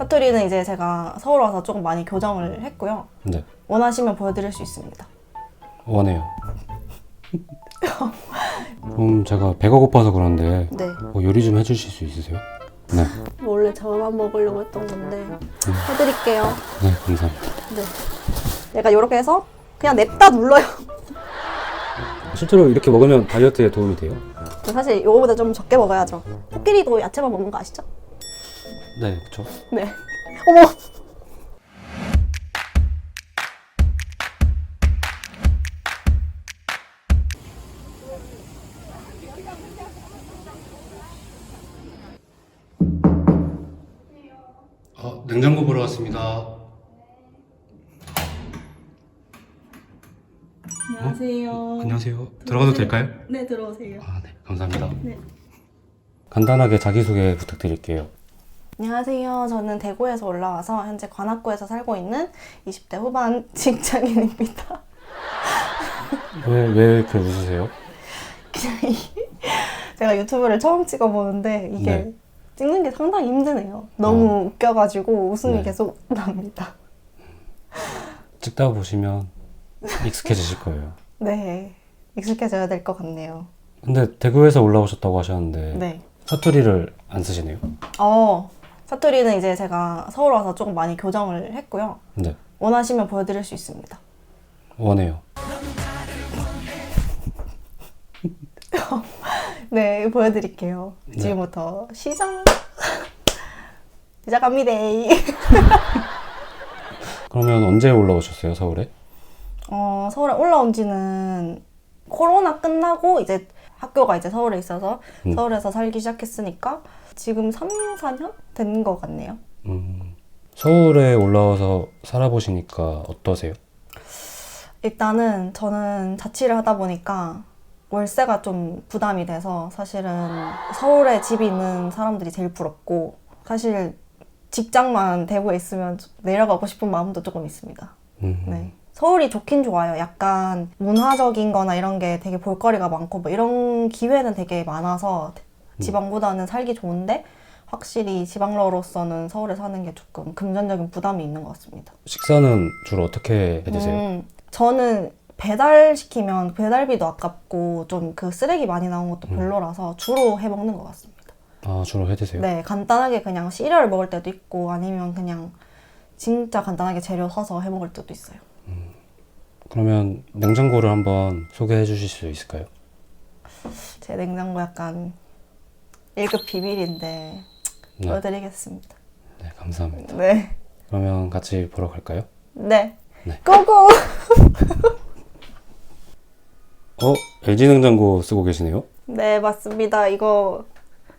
사투리는 이제 제가 서울 와서 조금 많이 교정을 했고요. 네, 원하시면 보여드릴 수 있습니다. 원해요. 그럼 제가 배가 고파서 그런데 네. 뭐 요리 좀 해주실 수 있으세요? 네, 원래 저만 먹으려고 했던 건데 해드릴게요. 네, 감사합니다. 네. 내가 이렇게 해서 그냥 냅다 눌러요. 실제로 이렇게 먹으면 다이어트에 도움이 돼요? 사실 이거보다 좀 적게 먹어야죠. 코끼리도 야채만 먹는 거 아시죠? 네, 그렇죠. 네. 어머. 어, 냉장고 보러 왔습니다. 안녕하세요. 안녕하세요. 들어가도 될까요? 네 들어오세요. 아, 네, 감사합니다. 네. 간단하게 자기소개 부탁드릴게요. 안녕하세요. 저는 대구에서 올라와서 현재 관악구에서 살고 있는 20대 후반 직장인입니다. 왜, 왜 이렇게 웃으세요? 제가 유튜브를 처음 찍어보는데 이게 네. 찍는 게 상당히 힘드네요. 너무 웃겨가지고 웃음이 네. 계속 납니다. 찍다 보시면 익숙해지실 거예요. 네. 익숙해져야 될 것 같네요. 근데 대구에서 올라오셨다고 하셨는데 네. 사투리를 안 쓰시네요? 어, 사투리는 이제 제가 서울 와서 조금 많이 교정을 했고요. 네, 원하시면 보여드릴 수 있습니다. 원해요. 네, 보여드릴게요. 네. 지금부터 시작! 시작합니다. 그러면 언제 올라오셨어요, 서울에? 어, 서울에 올라온 지는 코로나 끝나고 이제 학교가 이제 서울에 있어서 음. 서울에서 살기 시작했으니까 지금 3, 4년 된 것 같네요. 음, 서울에 올라와서 살아보시니까 어떠세요? 일단은 저는 자취를 하다 보니까 월세가 좀 부담이 돼서 사실은 서울에 집이 있는 사람들이 제일 부럽고 사실 직장만 대구에 있으면 좀 내려가고 싶은 마음도 조금 있습니다. 음, 네. 서울이 좋긴 좋아요. 약간 문화적인 거나 이런 게 되게 볼거리가 많고 뭐 이런 기회는 되게 많아서 지방보다는 살기 좋은데 확실히 지방러로서는 서울에 사는 게 조금 금전적인 부담이 있는 것 같습니다. 식사는 주로 어떻게 해 드세요? 음, 저는 배달 시키면 배달비도 아깝고 좀 그 쓰레기 많이 나온 것도 음. 별로라서 주로 해 먹는 것 같습니다. 아, 주로 해 드세요? 네, 간단하게 그냥 시리얼 먹을 때도 있고 아니면 그냥 진짜 간단하게 재료 사서 해 먹을 때도 있어요. 그러면 냉장고를 한번 소개해 주실 수 있을까요? 제 냉장고 약간 1급 비밀인데 네, 보여드리겠습니다. 네, 감사합니다. 네. 그러면 같이 보러 갈까요? 네. 네. 고고! 어, LG 냉장고 쓰고 계시네요? 네, 맞습니다. 이거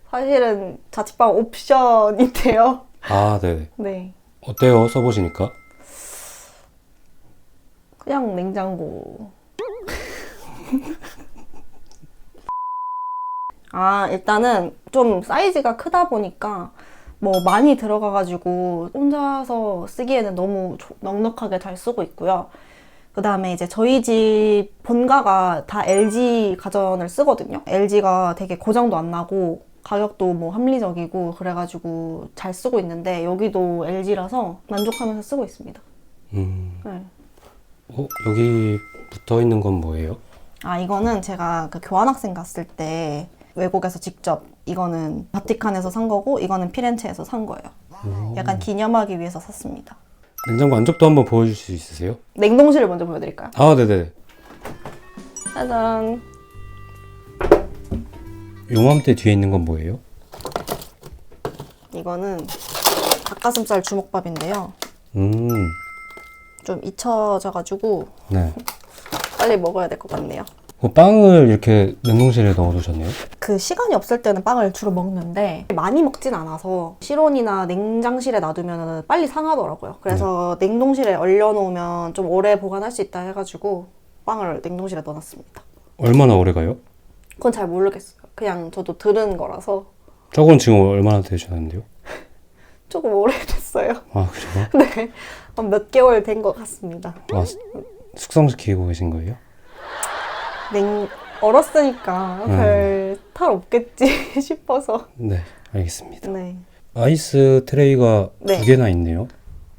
사실은 자취방 옵션인데요. 아, 네. 네. 어때요? 써보시니까? 그냥 냉장고. 아, 일단은 좀 사이즈가 크다 보니까 뭐 많이 들어가가지고 혼자서 쓰기에는 너무 조- 넉넉하게 잘 쓰고 있고요. 그 다음에 이제 저희 집 본가가 다 LG 가전을 쓰거든요. LG가 되게 고장도 안 나고 가격도 뭐 합리적이고 그래가지고 잘 쓰고 있는데 여기도 LG라서 만족하면서 쓰고 있습니다. 음, 네. 어, 여기 붙어 있는 건 뭐예요? 아, 이거는 제가 그 교환학생 갔을 때 외국에서 직접 이거는 바티칸에서 산 거고 이거는 피렌체에서 산 거예요. 오. 약간 기념하기 위해서 샀습니다. 냉장고 안쪽도 한번 보여줄 수 있으세요? 냉동실을 먼저 보여드릴까요? 아, 네네. 짜잔. 요맘때 뒤에 있는 건 뭐예요? 이거는 닭가슴살 주먹밥인데요. 음, 좀 잊혀져가지고 네. 빨리 먹어야 될 것 같네요. 그 빵을 이렇게 냉동실에 넣어두셨네요? 그 시간이 없을 때는 빵을 주로 먹는데 많이 먹진 않아서 실온이나 냉장실에 놔두면 빨리 상하더라고요. 그래서 냉동실에 얼려놓으면 좀 오래 보관할 수 있다 해가지고 빵을 냉동실에 넣어놨습니다. 얼마나 오래 가요? 그건 잘 모르겠어요. 그냥 저도 들은 거라서 저건 지금 얼마나 되셨는데요? 조금 오래됐어요. 아, 그래요? 네, 한 몇 개월 된 것 같습니다. 아, 수- 숙성시키고 계신 거예요? 냉 얼었으니까 음. 별탈 없겠지 싶어서 네, 알겠습니다. 네. 아이스 트레이가 네. 두 개나 있네요.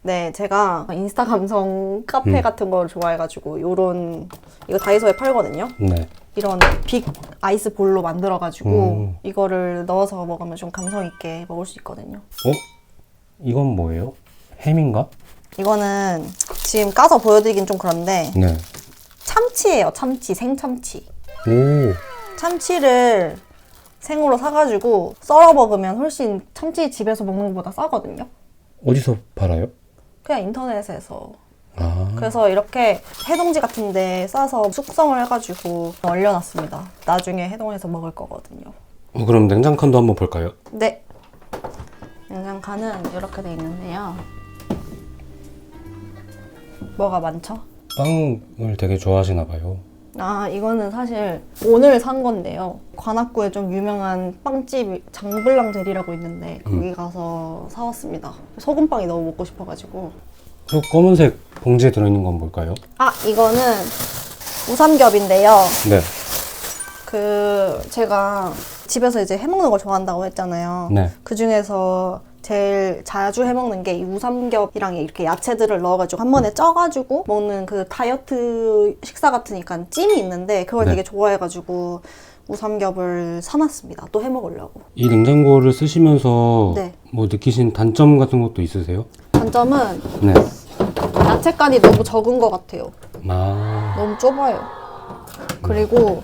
네, 제가 인스타 감성 카페 음. 같은 걸 좋아해가지고 요런 이거 다이소에 팔거든요. 네. 이런 빅 아이스 볼로 만들어가지고 음. 이거를 넣어서 먹으면 좀 감성 있게 먹을 수 있거든요. 어? 이건 뭐예요? 햄인가? 이거는 지금 까서 보여드리긴 좀 그런데 네. 참치예요. 참치, 생참치. 오. 참치를 생으로 사가지고 썰어 먹으면 훨씬 참치 집에서 먹는 것보다 싸거든요. 어디서 팔아요? 그냥 인터넷에서. 아. 그래서 이렇게 해동지 같은데 싸서 숙성을 해가지고 얼려놨습니다. 나중에 해동해서 먹을 거거든요. 어, 그럼 냉장칸도 한번 볼까요? 네. 냉장칸은 이렇게 돼 있는데요. 뭐가 많죠? 빵을 되게 좋아하시나 봐요. 아, 이거는 사실 오늘 산 건데요. 관악구에 좀 유명한 빵집 장블랑제리라고 있는데 거기 가서 사왔습니다. 소금빵이 너무 먹고 싶어가지고. 저 검은색 봉지에 들어있는 건 뭘까요? 아, 이거는 우삼겹인데요. 네. 그 제가 집에서 이제 해먹는 걸 좋아한다고 했잖아요. 네. 그 중에서 제일 자주 해먹는 게 이 우삼겹이랑 이렇게 야채들을 넣어가지고 한 번에 쪄가지고 먹는 그 다이어트 식사 같으니까 찜이 있는데 그걸 네. 되게 좋아해가지고 우삼겹을 사놨습니다. 또 해먹으려고. 이 냉장고를 쓰시면서 네. 뭐 느끼신 단점 같은 것도 있으세요? 단점은 네. 야채간이 너무 적은 것 같아요. 아. 너무 좁아요. 그리고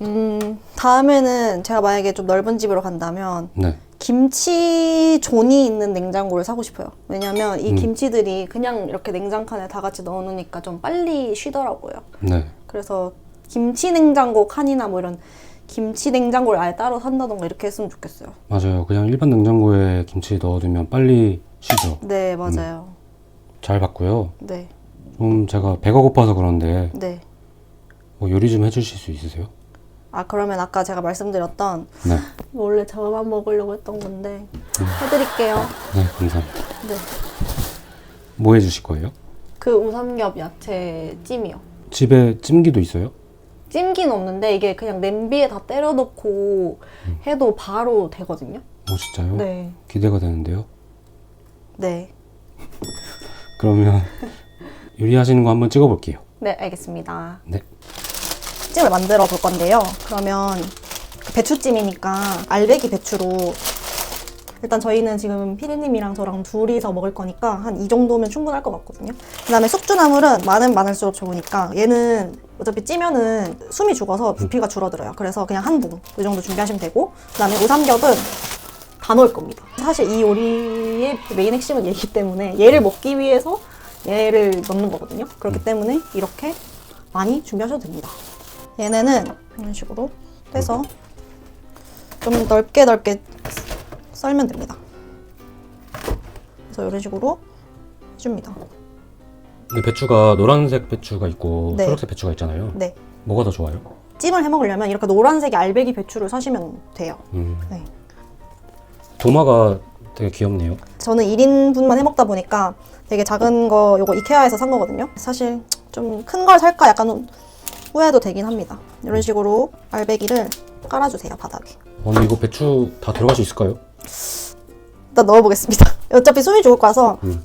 음, 다음에는 제가 만약에 좀 넓은 집으로 간다면 네. 김치 존이 있는 냉장고를 사고 싶어요. 왜냐면 이 음. 김치들이 그냥 이렇게 냉장칸에 다 같이 넣어놓으니까 좀 빨리 쉬더라고요. 네. 그래서 김치 냉장고 칸이나 뭐 이런 김치 냉장고를 아예 따로 산다던가 이렇게 했으면 좋겠어요. 맞아요. 그냥 일반 냉장고에 김치 넣어두면 빨리 쉬죠. 네, 맞아요. 잘 봤고요. 네, 좀 제가 배가 고파서 그런데 네. 뭐 요리 좀 해주실 수 있으세요? 아, 그러면 아까 제가 말씀드렸던 네. 원래 저만 먹으려고 했던 건데 해드릴게요. 네, 감사합니다. 네. 뭐 해주실 거예요? 그 우삼겹 야채 찜이요. 집에 찜기도 있어요? 찜기는 없는데 이게 그냥 냄비에 다 때려 넣고 해도 바로 되거든요. 어, 진짜요? 네. 기대가 되는데요. 네. 그러면 요리하시는 거 한번 찍어볼게요. 네, 알겠습니다. 네. 찜을 만들어 볼 건데요. 그러면 배추찜이니까 알배기 배추로 일단 저희는 지금 피디님이랑 저랑 둘이서 먹을 거니까 한 이 정도면 충분할 것 같거든요. 그 다음에 숙주나물은 많으면 많을수록 좋으니까 얘는 어차피 찌면은 숨이 죽어서 부피가 줄어들어요. 그래서 그냥 한 분, 이 정도 준비하시면 되고 그 다음에 우삼겹은 다 넣을 겁니다. 사실 이 요리의 메인 핵심은 얘기 때문에 얘를 먹기 위해서 얘를 넣는 거거든요. 그렇기 때문에 이렇게 많이 준비하셔도 됩니다. 얘네는 이런 식으로 떼서 좀 넓게 넓게 썰면 됩니다. 그래서 이런 식으로 해줍니다. 근데 배추가 노란색 배추가 있고 네. 초록색 배추가 있잖아요. 네. 뭐가 더 좋아요? 찜을 해 먹으려면 이렇게 노란색이 알배기 배추를 사시면 돼요. 음. 네. 도마가 되게 귀엽네요. 저는 1인분만 해 먹다 보니까 되게 작은 거 요거 이케아에서 산 거거든요. 사실 좀 큰 걸 살까 약간 후회도 되긴 합니다. 이런 식으로 알배기를 깔아주세요 바닥에. 오늘 이거 배추 다 들어갈 수 있을까요? 일단 넣어보겠습니다. 어차피 숨이 죽을 거라서 음.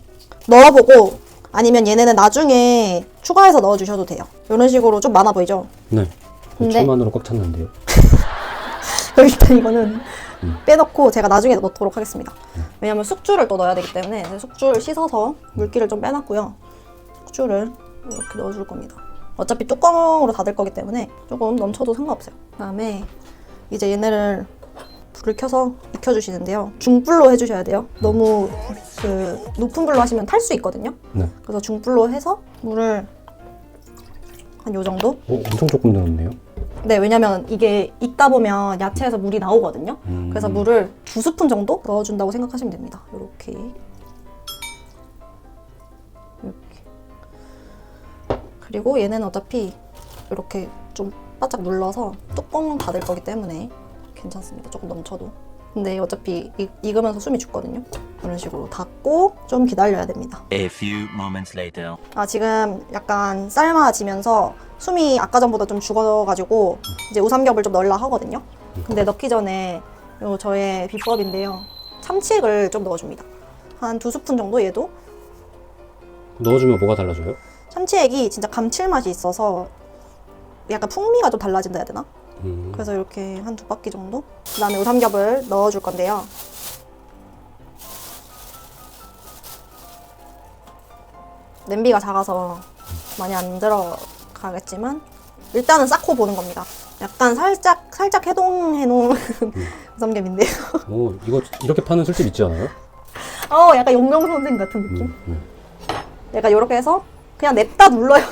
넣어보고 아니면 얘네는 나중에 추가해서 넣어주셔도 돼요. 이런 식으로 좀 많아 보이죠? 네. 근데- 배추만으로 꽉 찼는데요. 그럼 일단 이거는 빼놓고 제가 나중에 넣도록 하겠습니다. 왜냐면 숙주를 또 넣어야 되기 때문에 이제 숙주를 씻어서 물기를 좀 빼놨고요. 숙주를 이렇게 넣어줄 겁니다. 어차피 뚜껑으로 닫을 거기 때문에 조금 넘쳐도 상관없어요. 그다음에 이제 얘네를 불을 켜서 익혀주시는데요. 중불로 해주셔야 돼요. 너무 그 높은 불로 하시면 탈 수 있거든요. 네. 그래서 중불로 해서 물을 한 요 정도? 어, 엄청 조금 넣었네요. 네, 왜냐면 이게 익다 보면 야채에서 물이 나오거든요. 음. 그래서 물을 두 스푼 정도 넣어준다고 생각하시면 됩니다. 이렇게. 그리고 얘는 어차피 이렇게 좀 바짝 눌러서 뚜껑 닫을 거기 때문에 괜찮습니다. 조금 넘쳐도. 근데 어차피 익, 익으면서 숨이 죽거든요. 이런 식으로 닫고 좀 기다려야 됩니다. A few moments later. 아, 지금 약간 삶아지면서 숨이 아까 전보다 좀 죽어가지고 이제 우삼겹을 좀 넣으려 하거든요. 근데 넣기 전에 요 저의 비법인데요. 참치액을 좀 넣어줍니다. 한 두 스푼 정도 얘도 넣어주면 뭐가 달라져요? 참치액이 진짜 감칠맛이 있어서 약간 풍미가 좀 달라진다 해야 되나? 음. 그래서 이렇게 한 두 바퀴 정도. 그 다음에 우삼겹을 넣어줄 건데요. 냄비가 작아서 많이 안 들어가겠지만 일단은 쌓고 보는 겁니다. 약간 살짝 살짝 해동해 놓은 우삼겹인데요. 오, 이거 이렇게 파는 술집 있지 않아요? 어, 약간 용명 선생 같은 느낌. 음, 음. 약간 이렇게 해서 그냥 냅다 눌러요.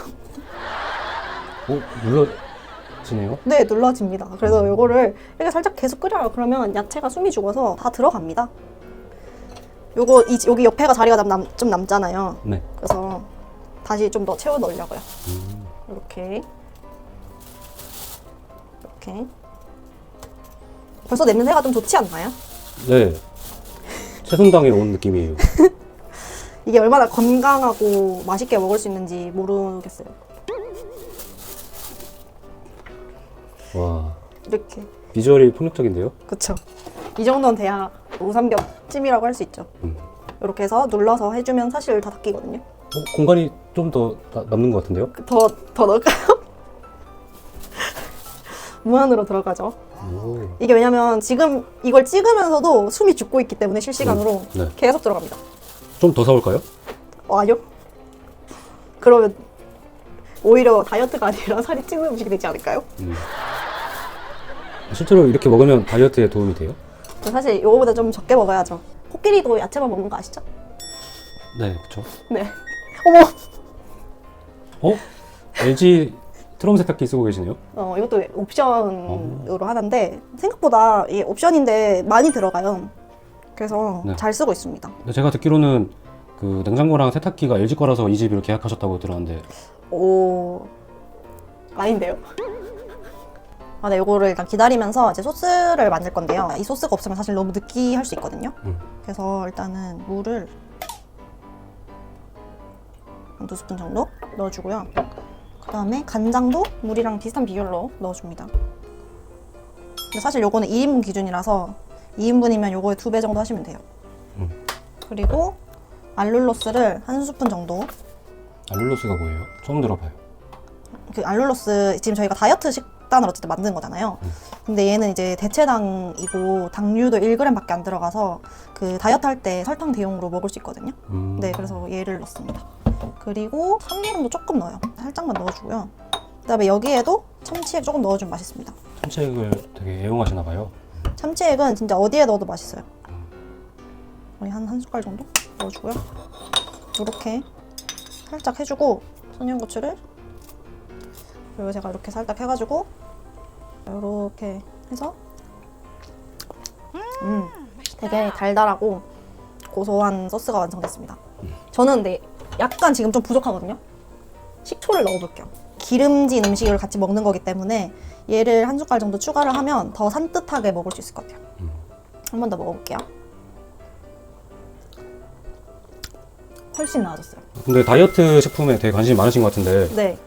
오, 눌러지네요. 네, 눌러집니다. 그래서 이거를 이렇게 살짝 계속 끓여요. 그러면 야채가 숨이 죽어서 다 들어갑니다. 요거 이, 여기 옆에가 자리가 남, 남, 좀 남잖아요. 네. 그래서 다시 좀 더 채워 넣으려고요. 음. 이렇게 이렇게 벌써 냄새가 좀 좋지 않나요? 네. 채송당에 온 느낌이에요. 이게 얼마나 건강하고 맛있게 먹을 수 있는지 모르겠어요. 와, 이렇게 비주얼이 폭력적인데요? 그쵸. 이 정도는 돼야 우삼겹 찜이라고 할 수 있죠. 음. 이렇게 해서 눌러서 해주면 사실 다 닦이거든요. 어, 공간이 좀 더 남는 것 같은데요? 더, 더 넣을까요? 무한으로 들어가죠. 오. 이게 왜냐면 지금 이걸 찍으면서도 숨이 죽고 있기 때문에 실시간으로 네. 계속 들어갑니다. 좀 더 사올까요? 어, 아니요. 그러면 오히려 다이어트가 아니라 살이 찌는 음식이 되지 않을까요? 음. 실제로 이렇게 먹으면 다이어트에 도움이 돼요? 사실 이거보다 좀 적게 먹어야죠. 코끼리도 야채만 먹는 거 아시죠? 네, 그렇죠. 네. 어머! 어? LG 트럼 세탁기 쓰고 계시네요? 어, 이것도 옵션으로 하는데 생각보다 이게 옵션인데 많이 들어가요. 그래서 네. 잘 쓰고 있습니다. 근데 제가 듣기로는 그 냉장고랑 세탁기가 LG 거라서 이 집으로 계약하셨다고 들었는데 오 아닌데요? 아, 네, 요거를 일단 기다리면서 이제 소스를 만들 건데요. 이 소스가 없으면 사실 너무 느끼할 수 있거든요. 음. 그래서 일단은 물을 한 두 스푼 정도 넣어주고요. 그 다음에 간장도 물이랑 비슷한 비율로 넣어줍니다. 근데 사실 요거는 2인분 기준이라서 2인분이면 요거의 두배 정도 하시면 돼요. 음. 그리고 알룰로스를 한 스푼 정도 알룰로스가 뭐예요? 처음 들어봐요. 그 알룰로스 지금 저희가 다이어트 식단을 어쨌든 만든 거잖아요. 근데 얘는 이제 대체당이고 당류도 1g밖에 안 들어가서 그 다이어트 할 때 설탕 대용으로 먹을 수 있거든요. 음. 네, 그래서 얘를 넣습니다. 그리고 참기름도 조금 넣어요. 살짝만 넣어주고요. 그다음에 여기에도 참치액 조금 넣어주면 맛있습니다. 참치액을 되게 애용하시나 봐요. 참치액은 진짜 어디에 넣어도 맛있어요. 거의 한 한 숟갈 정도 넣어주고요. 이렇게 살짝 해주고 청양고추를 그리고 제가 이렇게 살짝 해가지고 이렇게 해서 음 되게 달달하고 고소한 소스가 완성됐습니다. 저는 근데 약간 지금 좀 부족하거든요. 식초를 넣어볼게요. 기름진 음식을 같이 먹는 거기 때문에 얘를 한 숟갈 정도 추가를 하면 더 산뜻하게 먹을 수 있을 것 같아요. 음. 한번 더 먹어볼게요. 훨씬 나아졌어요. 근데 다이어트 식품에 되게 관심이 많으신 것 같은데. 네.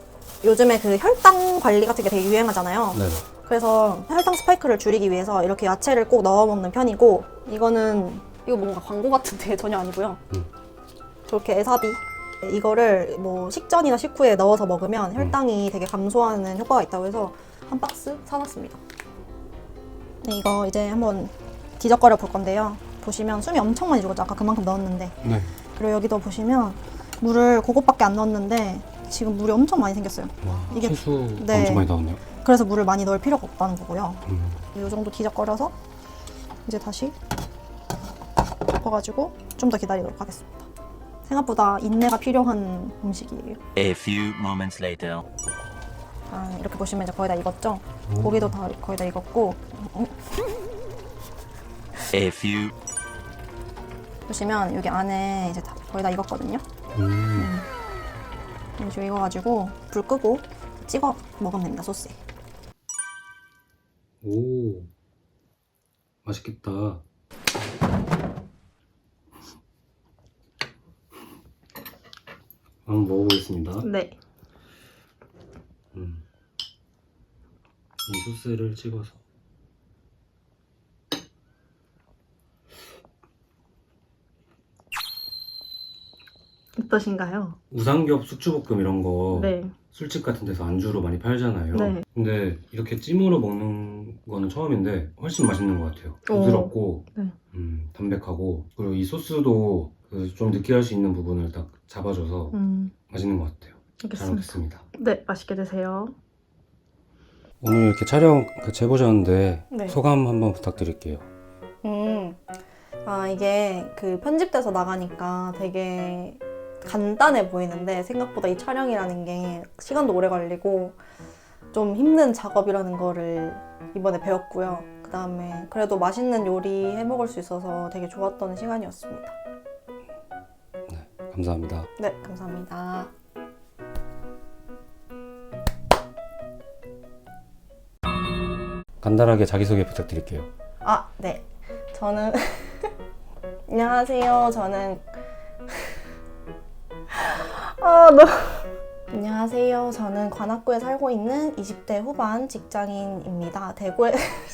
요즘에 그 혈당 관리 같은 게 되게 유행하잖아요. 네. 그래서 혈당 스파이크를 줄이기 위해서 이렇게 야채를 꼭 넣어 먹는 편이고 이거는 이거 뭔가 광고 같은데 전혀 아니고요. 음. 저렇게 에사비 이거를 뭐 식전이나 식후에 넣어서 먹으면 혈당이 되게 감소하는 효과가 있다고 해서 한 박스 사놨습니다. 네, 이거 이제 한번 뒤적거려 볼 건데요. 보시면 숨이 엄청 많이 죽었죠. 아까 그만큼 넣었는데. 네. 그리고 여기도 보시면 물을 그것밖에 안 넣었는데 지금 물이 엄청 많이 생겼어요. 와, 이게- 치수 네. 엄청 많이 나왔네요. 그래서 물을 많이 넣을 필요가 없다는 거고요. 음. 이 정도 뒤적거려서 이제 다시 덮어가지고 좀 더 기다리도록 하겠습니다. 생각보다 인내가 필요한 음식이에요. A few moments later. 아, 이렇게 보시면 이제 거의 다 익었죠? 고기도 다 거의 다 익었고 어, A few 보시면 여기 안에 이제 다 거의 다 익었거든요. 음. 이제 익어가지고 불 끄고 찍어 먹으면 됩니다 소스에. 오. 맛있겠다. 한번 먹어보겠습니다. 네. 음. 이 소스를 찍어서. 어떠신가요? 우삼겹 숙주볶음 이런 거 네. 술집 같은 데서 안주로 많이 팔잖아요. 네. 근데 이렇게 찜으로 먹는 거는 처음인데 훨씬 맛있는 것 같아요. 오. 부드럽고 네. 음, 담백하고 그리고 이 소스도 그 좀 느끼할 수 있는 부분을 딱 잡아줘서 음, 맛있는 것 같아요. 잘 알겠습니다. 먹겠습니다. 네, 맛있게 드세요. 오늘 이렇게 촬영 같이 해보셨는데 네. 소감 한번 부탁드릴게요. 음, 아, 이게 그 편집돼서 나가니까 되게 간단해 보이는데 생각보다 이 촬영이라는 게 시간도 오래 걸리고 좀 힘든 작업이라는 거를 이번에 배웠고요. 그 다음에 그래도 맛있는 요리 해 먹을 수 있어서 되게 좋았던 시간이었습니다. 감사합니다. 네, 감사합니다. 간단하게 자기소개 부탁드릴게요. 아, 네. 저는 안녕하세요. 저는 아, 너 안녕하세요. 저는 관악구에 살고 있는 20대 후반 직장인입니다. 대구에